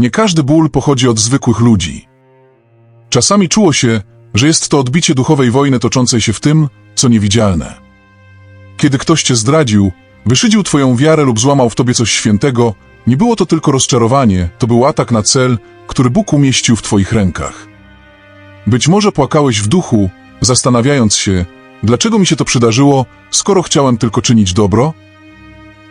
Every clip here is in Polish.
Nie każdy ból pochodzi od zwykłych ludzi. Czasami czuło się, że jest to odbicie duchowej wojny toczącej się w tym, co niewidzialne. Kiedy ktoś cię zdradził, wyszydził twoją wiarę lub złamał w tobie coś świętego, nie było to tylko rozczarowanie, to był atak na cel, który Bóg umieścił w twoich rękach. Być może płakałeś w duchu, zastanawiając się, dlaczego mi się to przydarzyło, skoro chciałem tylko czynić dobro?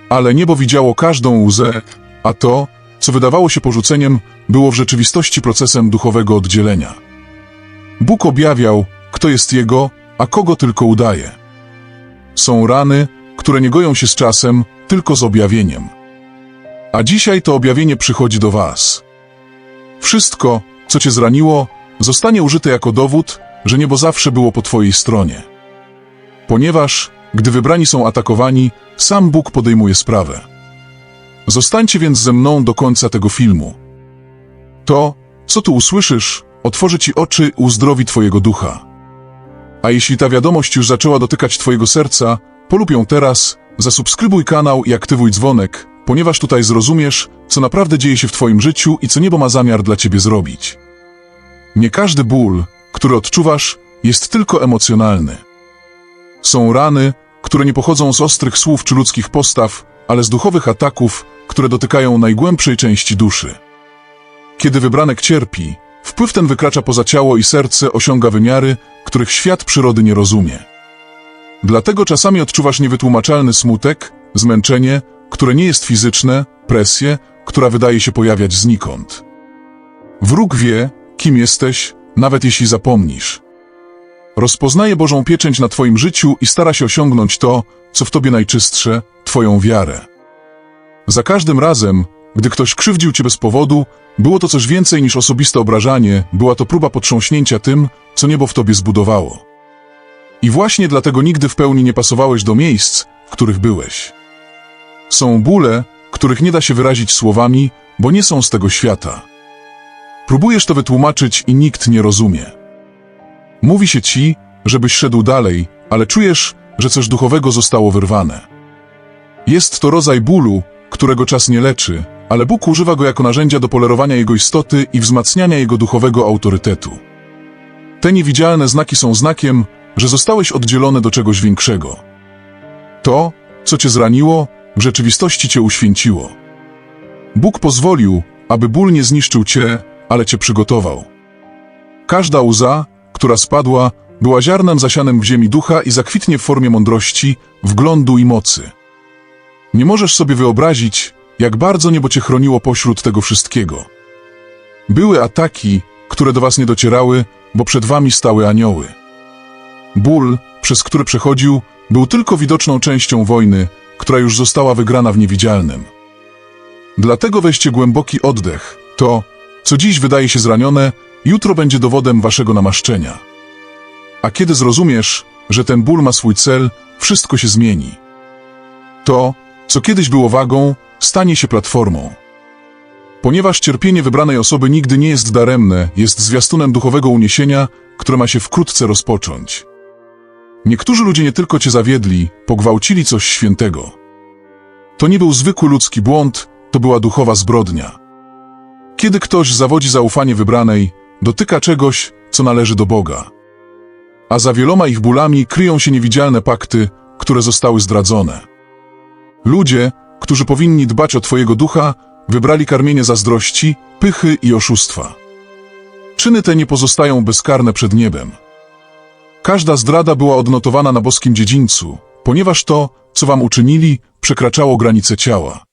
Ale niebo widziało każdą łzę, a to, co wydawało się porzuceniem, było w rzeczywistości procesem duchowego oddzielenia. Bóg objawiał, kto jest Jego, a kogo tylko udaje. Są rany, które nie goją się z czasem, tylko z objawieniem. A dzisiaj to objawienie przychodzi do Was. Wszystko, co Cię zraniło, zostanie użyte jako dowód, że niebo zawsze było po Twojej stronie. Ponieważ, gdy wybrani są atakowani, sam Bóg podejmuje sprawę. Zostańcie więc ze mną do końca tego filmu. To, co tu usłyszysz, otworzy Ci oczy uzdrowi Twojego ducha. A jeśli ta wiadomość już zaczęła dotykać Twojego serca, polub ją teraz, zasubskrybuj kanał i aktywuj dzwonek, ponieważ tutaj zrozumiesz, co naprawdę dzieje się w Twoim życiu i co niebo ma zamiar dla Ciebie zrobić. Nie każdy ból, który odczuwasz, jest tylko emocjonalny. Są rany, które nie pochodzą z ostrych słów czy ludzkich postaw, ale z duchowych ataków, które dotykają najgłębszej części duszy. Kiedy wybranek cierpi, wpływ ten wykracza poza ciało i serce, osiąga wymiary, których świat przyrody nie rozumie. Dlatego czasami odczuwasz niewytłumaczalny smutek, zmęczenie, które nie jest fizyczne, presję, która wydaje się pojawiać znikąd. Wróg wie, kim jesteś, nawet jeśli zapomnisz. Rozpoznaje Bożą pieczęć na Twoim życiu i stara się osiągnąć to, co w Tobie najczystsze, Twoją wiarę. Za każdym razem, gdy ktoś krzywdził Cię bez powodu, było to coś więcej niż osobiste obrażanie, była to próba potrząśnięcia tym, co niebo w Tobie zbudowało. I właśnie dlatego nigdy w pełni nie pasowałeś do miejsc, w których byłeś. Są bóle, których nie da się wyrazić słowami, bo nie są z tego świata. Próbujesz to wytłumaczyć i nikt nie rozumie. Mówi się ci, żebyś szedł dalej, ale czujesz, że coś duchowego zostało wyrwane. Jest to rodzaj bólu, którego czas nie leczy, ale Bóg używa go jako narzędzia do polerowania jego istoty i wzmacniania jego duchowego autorytetu. Te niewidzialne znaki są znakiem, że zostałeś oddzielony do czegoś większego. To, co cię zraniło, w rzeczywistości cię uświęciło. Bóg pozwolił, aby ból nie zniszczył cię, ale cię przygotował. Każda łza, która spadła, była ziarnem zasianym w ziemi ducha i zakwitnie w formie mądrości, wglądu i mocy. Nie możesz sobie wyobrazić, jak bardzo niebo cię chroniło pośród tego wszystkiego. Były ataki, które do was nie docierały, bo przed wami stały anioły. Ból, przez który przechodził, był tylko widoczną częścią wojny, która już została wygrana w niewidzialnym. Dlatego weźcie głęboki oddech. To, co dziś wydaje się zranione, jutro będzie dowodem waszego namaszczenia. A kiedy zrozumiesz, że ten ból ma swój cel, wszystko się zmieni. To, co kiedyś było wagą, stanie się platformą. Ponieważ cierpienie wybranej osoby nigdy nie jest daremne, jest zwiastunem duchowego uniesienia, które ma się wkrótce rozpocząć. Niektórzy ludzie nie tylko cię zawiedli, pogwałcili coś świętego. To nie był zwykły ludzki błąd, to była duchowa zbrodnia. Kiedy ktoś zawodzi zaufanie wybranej, dotyka czegoś, co należy do Boga. A za wieloma ich bólami kryją się niewidzialne pakty, które zostały zdradzone. Ludzie, którzy powinni dbać o Twojego ducha, wybrali karmienie zazdrości, pychy i oszustwa. Czyny te nie pozostają bezkarne przed niebem. Każda zdrada była odnotowana na boskim dziedzińcu, ponieważ to, co wam uczynili, przekraczało granice ciała.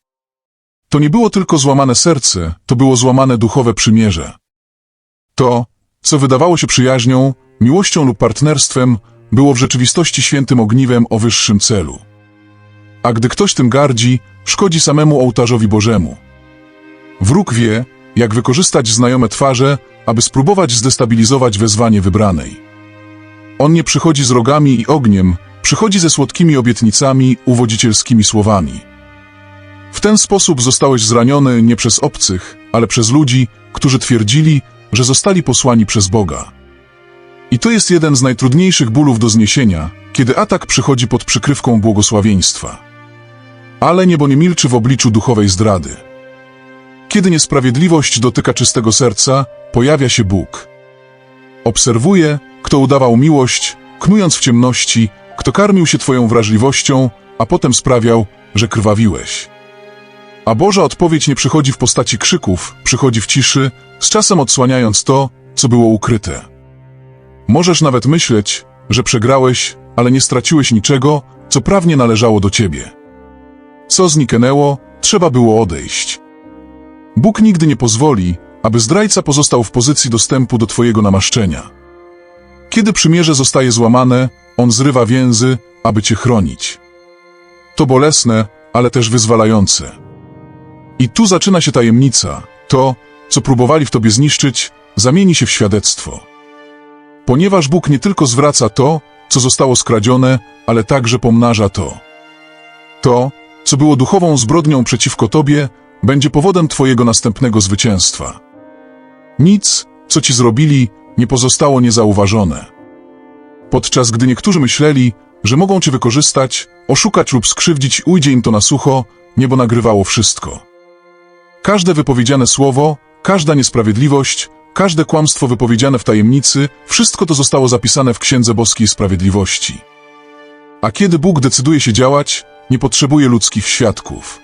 To nie było tylko złamane serce, to było złamane duchowe przymierze. To, co wydawało się przyjaźnią, miłością lub partnerstwem, było w rzeczywistości świętym ogniwem o wyższym celu. A gdy ktoś tym gardzi, szkodzi samemu ołtarzowi Bożemu. Wróg wie, jak wykorzystać znajome twarze, aby spróbować zdestabilizować wezwanie wybranej. On nie przychodzi z rogami i ogniem, przychodzi ze słodkimi obietnicami, uwodzicielskimi słowami. W ten sposób zostałeś zraniony nie przez obcych, ale przez ludzi, którzy twierdzili, że zostali posłani przez Boga. I to jest jeden z najtrudniejszych bólów do zniesienia, kiedy atak przychodzi pod przykrywką błogosławieństwa. Ale niebo nie milczy w obliczu duchowej zdrady. Kiedy niesprawiedliwość dotyka czystego serca, pojawia się Bóg. Obserwuje, kto udawał miłość, knując w ciemności, kto karmił się twoją wrażliwością, a potem sprawiał, że krwawiłeś. A Boża odpowiedź nie przychodzi w postaci krzyków, przychodzi w ciszy, z czasem odsłaniając to, co było ukryte. Możesz nawet myśleć, że przegrałeś, ale nie straciłeś niczego, co prawnie należało do ciebie. Co zniknęło, trzeba było odejść. Bóg nigdy nie pozwoli, aby zdrajca pozostał w pozycji dostępu do twojego namaszczenia. Kiedy przymierze zostaje złamane, on zrywa więzy, aby cię chronić. To bolesne, ale też wyzwalające. I tu zaczyna się tajemnica. To, co próbowali w tobie zniszczyć, zamieni się w świadectwo. Ponieważ Bóg nie tylko zwraca to, co zostało skradzione, ale także pomnaża to. To, co było duchową zbrodnią przeciwko tobie, będzie powodem twojego następnego zwycięstwa. Nic, co ci zrobili, nie pozostało niezauważone. Podczas gdy niektórzy myśleli, że mogą cię wykorzystać, oszukać lub skrzywdzić, ujdzie im to na sucho, niebo nagrywało wszystko. Każde wypowiedziane słowo, każda niesprawiedliwość, każde kłamstwo wypowiedziane w tajemnicy, wszystko to zostało zapisane w Księdze Boskiej Sprawiedliwości. A kiedy Bóg decyduje się działać, nie potrzebuje ludzkich świadków.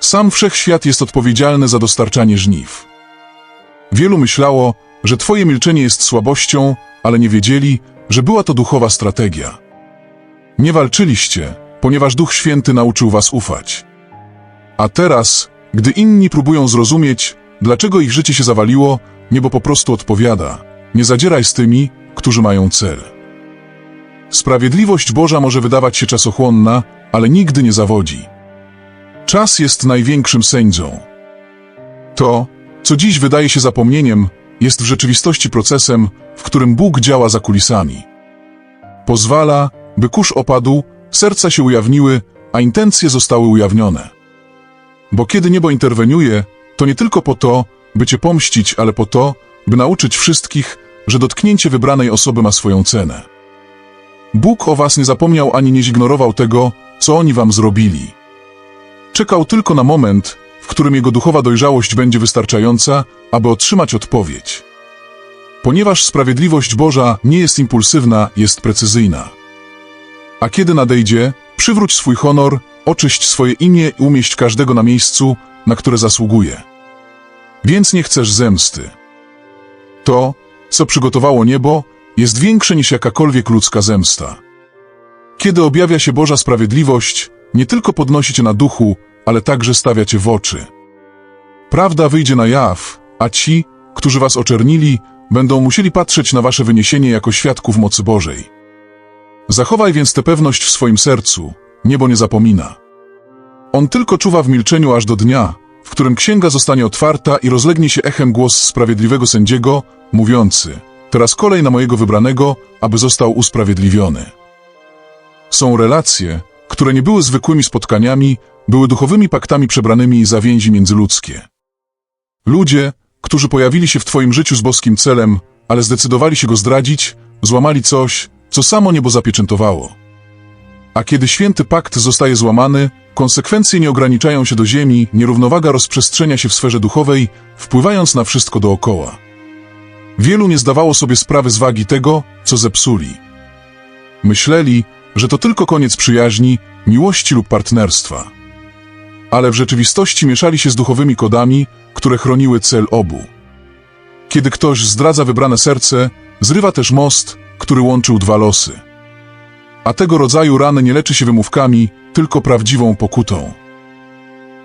Sam wszechświat jest odpowiedzialny za dostarczanie żniw. Wielu myślało, że Twoje milczenie jest słabością, ale nie wiedzieli, że była to duchowa strategia. Nie walczyliście, ponieważ Duch Święty nauczył Was ufać. A teraz, gdy inni próbują zrozumieć, dlaczego ich życie się zawaliło, niebo po prostu odpowiada: Nie zadzieraj z tymi, którzy mają cel. Sprawiedliwość Boża może wydawać się czasochłonna, ale nigdy nie zawodzi. Czas jest największym sędzią. To, co dziś wydaje się zapomnieniem, jest w rzeczywistości procesem, w którym Bóg działa za kulisami. Pozwala, by kurz opadł, serca się ujawniły, a intencje zostały ujawnione. Bo kiedy niebo interweniuje, to nie tylko po to, by cię pomścić, ale po to, by nauczyć wszystkich, że dotknięcie wybranej osoby ma swoją cenę. Bóg o was nie zapomniał ani nie zignorował tego, co oni wam zrobili. Czekał tylko na moment, w którym jego duchowa dojrzałość będzie wystarczająca, aby otrzymać odpowiedź. Ponieważ sprawiedliwość Boża nie jest impulsywna, jest precyzyjna. A kiedy nadejdzie, przywróć swój honor, oczyść swoje imię i umieść każdego na miejscu, na które zasługuje. Więc nie chcesz zemsty. To, co przygotowało niebo, jest większe niż jakakolwiek ludzka zemsta. Kiedy objawia się Boża sprawiedliwość, nie tylko podnosi cię na duchu, ale także stawia cię w oczy. Prawda wyjdzie na jaw, a ci, którzy was oczernili, będą musieli patrzeć na wasze wyniesienie jako świadków mocy Bożej. Zachowaj więc tę pewność w swoim sercu, niebo nie zapomina. On tylko czuwa w milczeniu aż do dnia, w którym księga zostanie otwarta i rozlegnie się echem głos sprawiedliwego sędziego, mówiący: Teraz kolej na mojego wybranego, aby został usprawiedliwiony. Są relacje, które nie były zwykłymi spotkaniami, były duchowymi paktami przebranymi za więzi międzyludzkie. Ludzie, którzy pojawili się w Twoim życiu z boskim celem, ale zdecydowali się go zdradzić, złamali coś, co samo niebo zapieczętowało. A kiedy święty pakt zostaje złamany, konsekwencje nie ograniczają się do ziemi, nierównowaga rozprzestrzenia się w sferze duchowej, wpływając na wszystko dookoła. Wielu nie zdawało sobie sprawy z wagi tego, co zepsuli. Myśleli, że to tylko koniec przyjaźni, miłości lub partnerstwa. Ale w rzeczywistości mieszali się z duchowymi kodami, które chroniły cel obu. Kiedy ktoś zdradza wybrane serce, zrywa też most, który łączył dwa losy. A tego rodzaju rany nie leczy się wymówkami, tylko prawdziwą pokutą.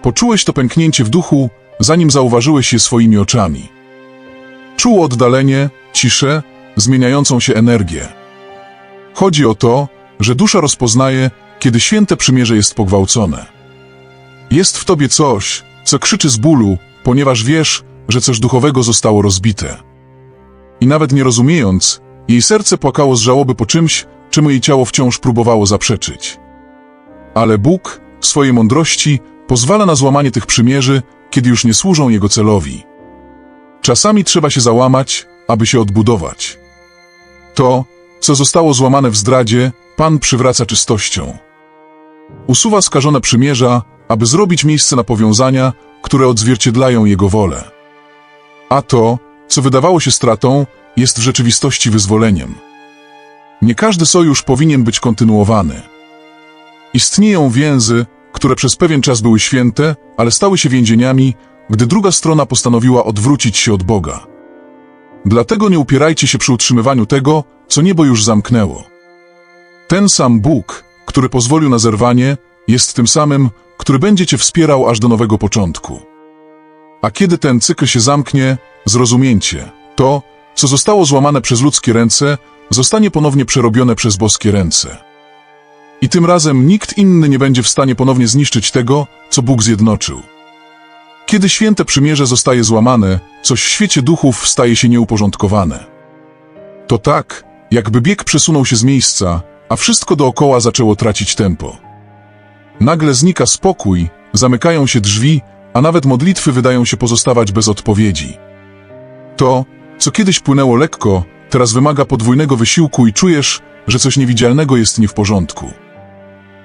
Poczułeś to pęknięcie w duchu, zanim zauważyłeś je swoimi oczami. Czuł oddalenie, ciszę, zmieniającą się energię. Chodzi o to, że dusza rozpoznaje, kiedy święte przymierze jest pogwałcone. Jest w tobie coś, co krzyczy z bólu, ponieważ wiesz, że coś duchowego zostało rozbite. I nawet nie rozumiejąc, jej serce płakało z żałoby po czymś, czemu jej ciało wciąż próbowało zaprzeczyć. Ale Bóg, w swojej mądrości, pozwala na złamanie tych przymierzy, kiedy już nie służą Jego celowi. Czasami trzeba się załamać, aby się odbudować. To, co zostało złamane w zdradzie, Pan przywraca czystością. Usuwa skażone przymierza, aby zrobić miejsce na powiązania, które odzwierciedlają Jego wolę. A to, co wydawało się stratą, jest w rzeczywistości wyzwoleniem. Nie każdy sojusz powinien być kontynuowany. Istnieją więzy, które przez pewien czas były święte, ale stały się więzieniami, gdy druga strona postanowiła odwrócić się od Boga. Dlatego nie upierajcie się przy utrzymywaniu tego, co niebo już zamknęło. Ten sam Bóg, który pozwolił na zerwanie, jest tym samym, który będzie cię wspierał aż do nowego początku. A kiedy ten cykl się zamknie, zrozumiecie, to, co zostało złamane przez ludzkie ręce, zostanie ponownie przerobione przez boskie ręce. I tym razem nikt inny nie będzie w stanie ponownie zniszczyć tego, co Bóg zjednoczył. Kiedy święte przymierze zostaje złamane, coś w świecie duchów staje się nieuporządkowane. To tak, jakby bieg przesunął się z miejsca, a wszystko dookoła zaczęło tracić tempo. Nagle znika spokój, zamykają się drzwi, a nawet modlitwy wydają się pozostawać bez odpowiedzi. To, co kiedyś płynęło lekko, teraz wymaga podwójnego wysiłku i czujesz, że coś niewidzialnego jest nie w porządku.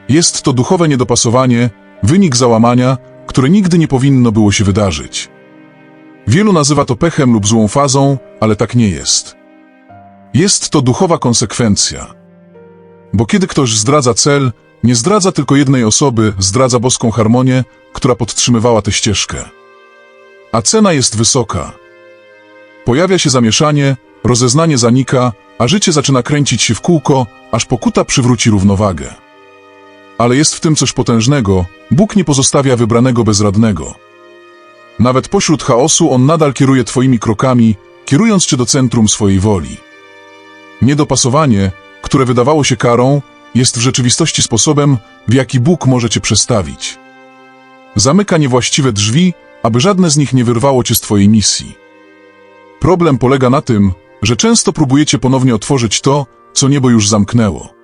Jest to duchowe niedopasowanie, wynik załamania, które nigdy nie powinno było się wydarzyć. Wielu nazywa to pechem lub złą fazą, ale tak nie jest. Jest to duchowa konsekwencja. Bo kiedy ktoś zdradza cel, nie zdradza tylko jednej osoby, zdradza boską harmonię, która podtrzymywała tę ścieżkę. A cena jest wysoka. Pojawia się zamieszanie, rozeznanie zanika, a życie zaczyna kręcić się w kółko, aż pokuta przywróci równowagę. Ale jest w tym coś potężnego, Bóg nie pozostawia wybranego bezradnego. Nawet pośród chaosu On nadal kieruje Twoimi krokami, kierując Cię do centrum swojej woli. Niedopasowanie, które wydawało się karą, jest w rzeczywistości sposobem, w jaki Bóg może Cię przestawić. Zamyka niewłaściwe drzwi, aby żadne z nich nie wyrwało Cię z Twojej misji. Problem polega na tym, że często próbujecie ponownie otworzyć to, co niebo już zamknęło.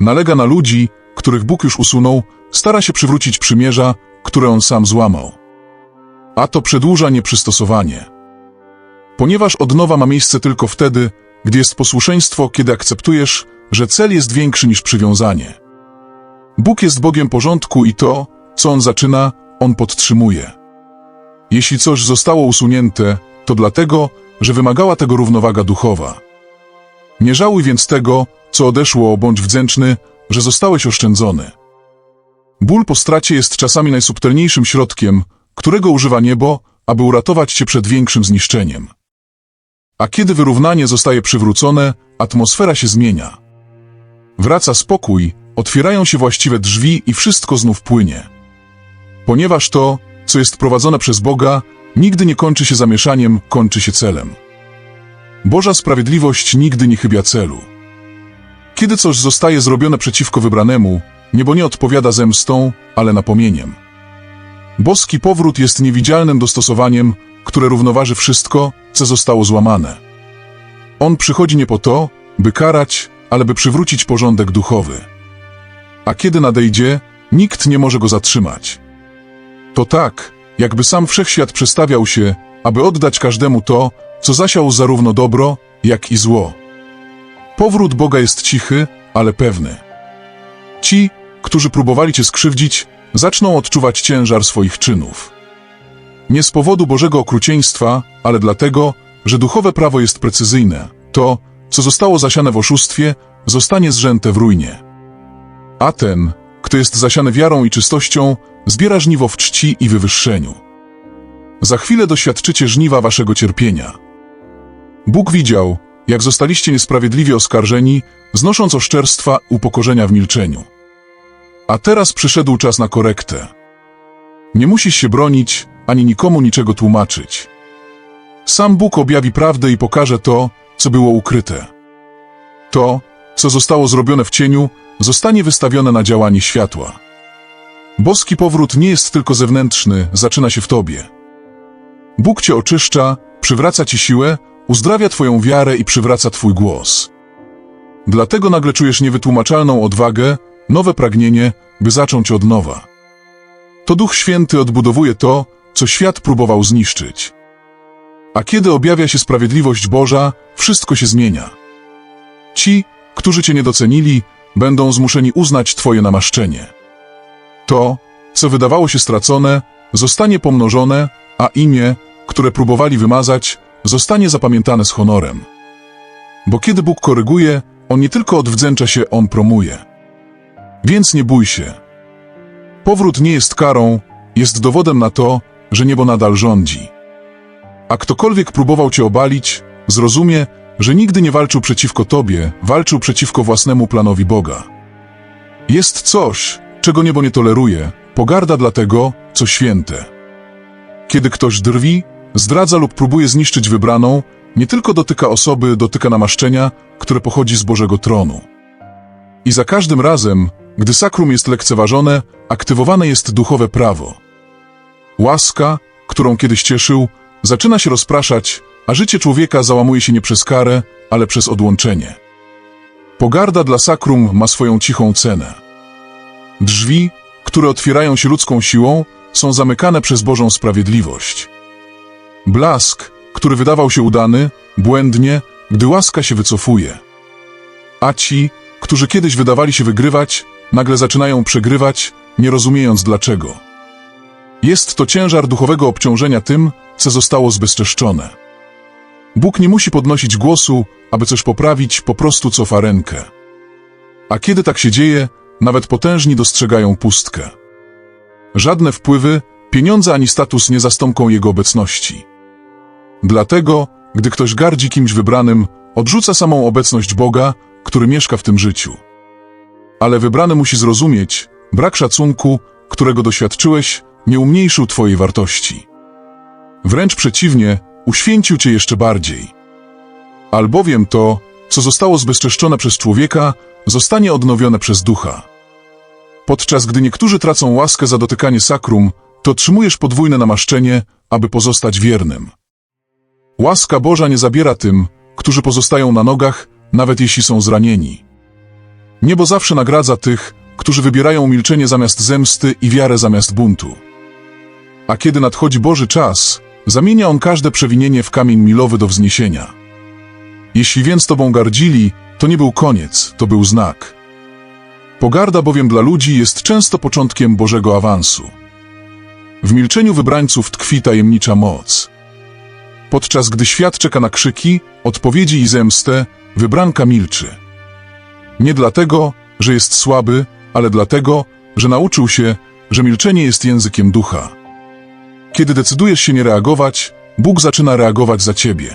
Nalega na ludzi, których Bóg już usunął, stara się przywrócić przymierza, które On sam złamał. A to przedłuża nieprzystosowanie. Ponieważ odnowa ma miejsce tylko wtedy, gdy jest posłuszeństwo, kiedy akceptujesz, że cel jest większy niż przywiązanie. Bóg jest Bogiem porządku i to, co On zaczyna, On podtrzymuje. Jeśli coś zostało usunięte, to dlatego, że wymagała tego równowaga duchowa. Nie żałuj więc tego, co odeszło, bądź wdzięczny, że zostałeś oszczędzony. Ból po stracie jest czasami najsubtelniejszym środkiem, którego używa niebo, aby uratować cię przed większym zniszczeniem. A kiedy wyrównanie zostaje przywrócone, atmosfera się zmienia. Wraca spokój, otwierają się właściwe drzwi i wszystko znów płynie. Ponieważ to, co jest prowadzone przez Boga, nigdy nie kończy się zamieszaniem, kończy się celem. Boża sprawiedliwość nigdy nie chybia celu. Kiedy coś zostaje zrobione przeciwko wybranemu, niebo nie odpowiada zemstą, ale napomnieniem. Boski powrót jest niewidzialnym dostosowaniem, które równoważy wszystko, co zostało złamane. On przychodzi nie po to, by karać, ale by przywrócić porządek duchowy. A kiedy nadejdzie, nikt nie może go zatrzymać. To tak, jakby sam wszechświat przestawiał się, aby oddać każdemu to, co zasiał zarówno dobro, jak i zło. Powrót Boga jest cichy, ale pewny. Ci, którzy próbowali cię skrzywdzić, zaczną odczuwać ciężar swoich czynów. Nie z powodu Bożego okrucieństwa, ale dlatego, że duchowe prawo jest precyzyjne. To, co zostało zasiane w oszustwie, zostanie zrzęte w ruinie. A ten, kto jest zasiany wiarą i czystością, zbiera żniwo w czci i wywyższeniu. Za chwilę doświadczycie żniwa waszego cierpienia. Bóg widział, jak zostaliście niesprawiedliwie oskarżeni, znosząc oszczerstwa upokorzenia w milczeniu. A teraz przyszedł czas na korektę. Nie musisz się bronić, ani nikomu niczego tłumaczyć. Sam Bóg objawi prawdę i pokaże to, co było ukryte. To, co zostało zrobione w cieniu, zostanie wystawione na działanie światła. Boski powrót nie jest tylko zewnętrzny, zaczyna się w tobie. Bóg cię oczyszcza, przywraca ci siłę, uzdrawia twoją wiarę i przywraca twój głos. Dlatego nagle czujesz niewytłumaczalną odwagę, nowe pragnienie, by zacząć od nowa. To Duch Święty odbudowuje to, co świat próbował zniszczyć. A kiedy objawia się sprawiedliwość Boża, wszystko się zmienia. Ci, którzy cię nie docenili, będą zmuszeni uznać twoje namaszczenie. To, co wydawało się stracone, zostanie pomnożone, a imię, które próbowali wymazać, zostanie zapamiętane z honorem. Bo kiedy Bóg koryguje, On nie tylko odwdzięcza się, On promuje. Więc nie bój się. Powrót nie jest karą, jest dowodem na to, że niebo nadal rządzi. A ktokolwiek próbował cię obalić, zrozumie, że nigdy nie walczył przeciwko tobie, walczył przeciwko własnemu planowi Boga. Jest coś, czego niebo nie toleruje, pogarda dla tego, co święte. Kiedy ktoś drwi, zdradza lub próbuje zniszczyć wybraną, nie tylko dotyka osoby, dotyka namaszczenia, które pochodzi z Bożego tronu. I za każdym razem, gdy sakrum jest lekceważone, aktywowane jest duchowe prawo. Łaska, którą kiedyś cieszył, zaczyna się rozpraszać, a życie człowieka załamuje się nie przez karę, ale przez odłączenie. Pogarda dla sakrum ma swoją cichą cenę. Drzwi, które otwierają się ludzką siłą, są zamykane przez Bożą sprawiedliwość. Blask, który wydawał się udany, błędnie, gdy łaska się wycofuje. A ci, którzy kiedyś wydawali się wygrywać, nagle zaczynają przegrywać, nie rozumiejąc dlaczego. Jest to ciężar duchowego obciążenia tym, co zostało zbezczeszczone. Bóg nie musi podnosić głosu, aby coś poprawić, po prostu cofa rękę. A kiedy tak się dzieje, nawet potężni dostrzegają pustkę. Żadne wpływy, pieniądze ani status nie zastąpią jego obecności. Dlatego, gdy ktoś gardzi kimś wybranym, odrzuca samą obecność Boga, który mieszka w tym życiu. Ale wybrany musi zrozumieć, brak szacunku, którego doświadczyłeś, nie umniejszył Twojej wartości. Wręcz przeciwnie, uświęcił Cię jeszcze bardziej. Albowiem to, co zostało zbezczeszczone przez człowieka, zostanie odnowione przez ducha. Podczas gdy niektórzy tracą łaskę za dotykanie sakrum, to otrzymujesz podwójne namaszczenie, aby pozostać wiernym. Łaska Boża nie zabiera tym, którzy pozostają na nogach, nawet jeśli są zranieni. Niebo zawsze nagradza tych, którzy wybierają milczenie zamiast zemsty i wiarę zamiast buntu. A kiedy nadchodzi Boży czas, zamienia On każde przewinienie w kamień milowy do wzniesienia. Jeśli więc Tobą gardzili, to nie był koniec, to był znak. Pogarda bowiem dla ludzi jest często początkiem Bożego awansu. W milczeniu wybrańców tkwi tajemnicza moc. Podczas gdy świat czeka na krzyki, odpowiedzi i zemstę, wybranka milczy. Nie dlatego, że jest słaby, ale dlatego, że nauczył się, że milczenie jest językiem ducha. Kiedy decydujesz się nie reagować, Bóg zaczyna reagować za ciebie.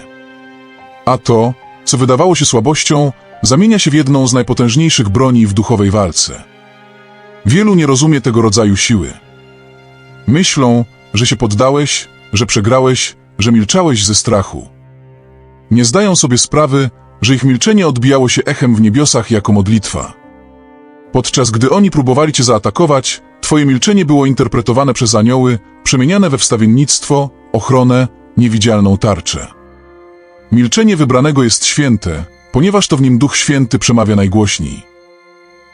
A to, co wydawało się słabością, zamienia się w jedną z najpotężniejszych broni w duchowej walce. Wielu nie rozumie tego rodzaju siły. Myślą, że się poddałeś, że przegrałeś, że milczałeś ze strachu. Nie zdają sobie sprawy, że ich milczenie odbijało się echem w niebiosach jako modlitwa. Podczas gdy oni próbowali cię zaatakować, twoje milczenie było interpretowane przez anioły, przemieniane we wstawiennictwo, ochronę, niewidzialną tarczę. Milczenie wybranego jest święte, ponieważ to w nim Duch Święty przemawia najgłośniej.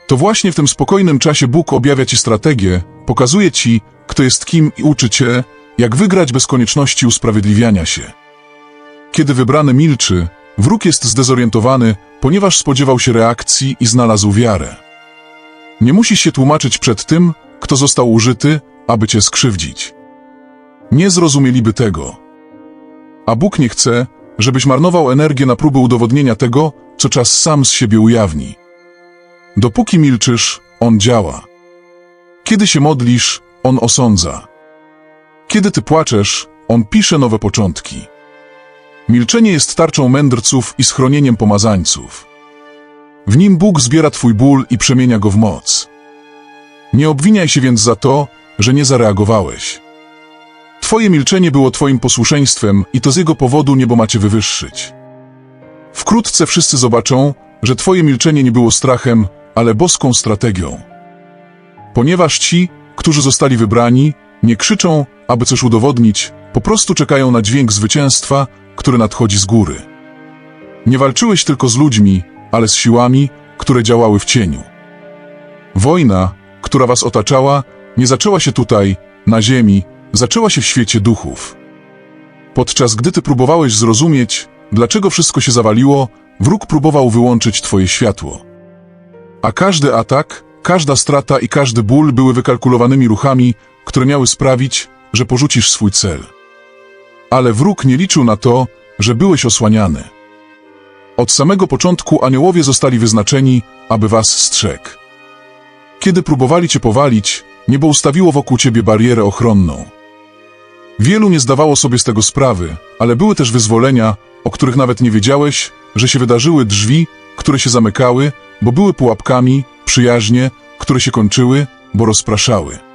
To właśnie w tym spokojnym czasie Bóg objawia ci strategię, pokazuje ci, kto jest kim i uczy cię, jak wygrać bez konieczności usprawiedliwiania się. Kiedy wybrany milczy, wróg jest zdezorientowany, ponieważ spodziewał się reakcji i znalazł wiarę. Nie musisz się tłumaczyć przed tym, kto został użyty, aby cię skrzywdzić. Nie zrozumieliby tego. A Bóg nie chce, żebyś marnował energię na próbę udowodnienia tego, co czas sam z siebie ujawni. Dopóki milczysz, On działa. Kiedy się modlisz, On osądza. Kiedy ty płaczesz, On pisze nowe początki. Milczenie jest tarczą mędrców i schronieniem pomazańców. W nim Bóg zbiera twój ból i przemienia go w moc. Nie obwiniaj się więc za to, że nie zareagowałeś. Twoje milczenie było twoim posłuszeństwem i to z jego powodu niebo macie wywyższyć. Wkrótce wszyscy zobaczą, że twoje milczenie nie było strachem, ale boską strategią. Ponieważ ci, którzy zostali wybrani, nie krzyczą, aby coś udowodnić, po prostu czekają na dźwięk zwycięstwa, który nadchodzi z góry. Nie walczyłeś tylko z ludźmi, ale z siłami, które działały w cieniu. Wojna, która was otaczała, nie zaczęła się tutaj, na ziemi, zaczęła się w świecie duchów. Podczas gdy ty próbowałeś zrozumieć, dlaczego wszystko się zawaliło, wróg próbował wyłączyć twoje światło. A każdy atak, każda strata i każdy ból były wykalkulowanymi ruchami, które miały sprawić, że porzucisz swój cel. Ale wróg nie liczył na to, że byłeś osłaniany. Od samego początku aniołowie zostali wyznaczeni, aby was strzegł. Kiedy próbowali cię powalić, niebo ustawiło wokół ciebie barierę ochronną. Wielu nie zdawało sobie z tego sprawy, ale były też wyzwolenia, o których nawet nie wiedziałeś, że się wydarzyły drzwi, które się zamykały, bo były pułapkami, przyjaźnie, które się kończyły, bo rozpraszały.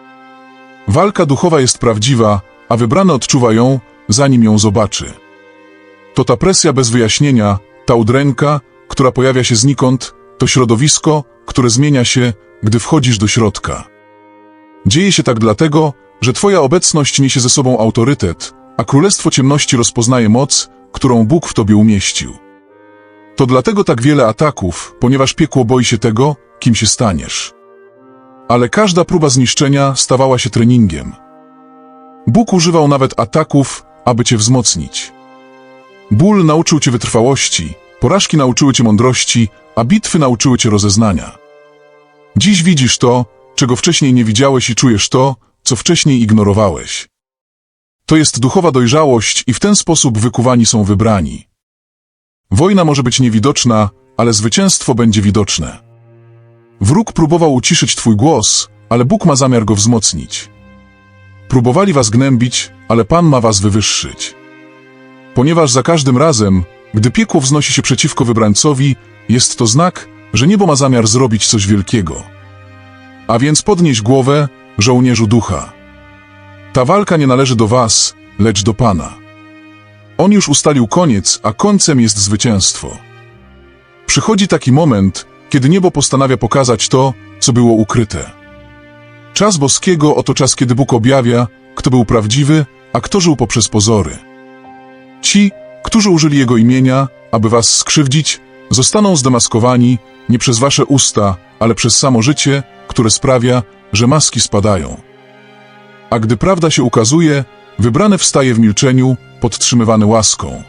Walka duchowa jest prawdziwa, a wybrany odczuwa ją, zanim ją zobaczy. To ta presja bez wyjaśnienia, ta udręka, która pojawia się znikąd, to środowisko, które zmienia się, gdy wchodzisz do środka. Dzieje się tak dlatego, że Twoja obecność niesie ze sobą autorytet, a Królestwo Ciemności rozpoznaje moc, którą Bóg w Tobie umieścił. To dlatego tak wiele ataków, ponieważ piekło boi się tego, kim się staniesz. Ale każda próba zniszczenia stawała się treningiem. Bóg używał nawet ataków, aby Cię wzmocnić. Ból nauczył Cię wytrwałości, porażki nauczyły Cię mądrości, a bitwy nauczyły Cię rozeznania. Dziś widzisz to, czego wcześniej nie widziałeś i czujesz to, co wcześniej ignorowałeś. To jest duchowa dojrzałość i w ten sposób wykuwani są wybrani. Wojna może być niewidoczna, ale zwycięstwo będzie widoczne. Wróg próbował uciszyć twój głos, ale Bóg ma zamiar go wzmocnić. Próbowali was gnębić, ale Pan ma was wywyższyć. Ponieważ za każdym razem, gdy piekło wznosi się przeciwko wybrańcowi, jest to znak, że niebo ma zamiar zrobić coś wielkiego. A więc podnieś głowę, żołnierzu ducha. Ta walka nie należy do was, lecz do Pana. On już ustalił koniec, a końcem jest zwycięstwo. Przychodzi taki moment, kiedy niebo postanawia pokazać to, co było ukryte. Czas boskiego oto czas, kiedy Bóg objawia, kto był prawdziwy, a kto żył poprzez pozory. Ci, którzy użyli Jego imienia, aby was skrzywdzić, zostaną zdemaskowani nie przez wasze usta, ale przez samo życie, które sprawia, że maski spadają. A gdy prawda się ukazuje, wybrany wstaje w milczeniu, podtrzymywany łaską.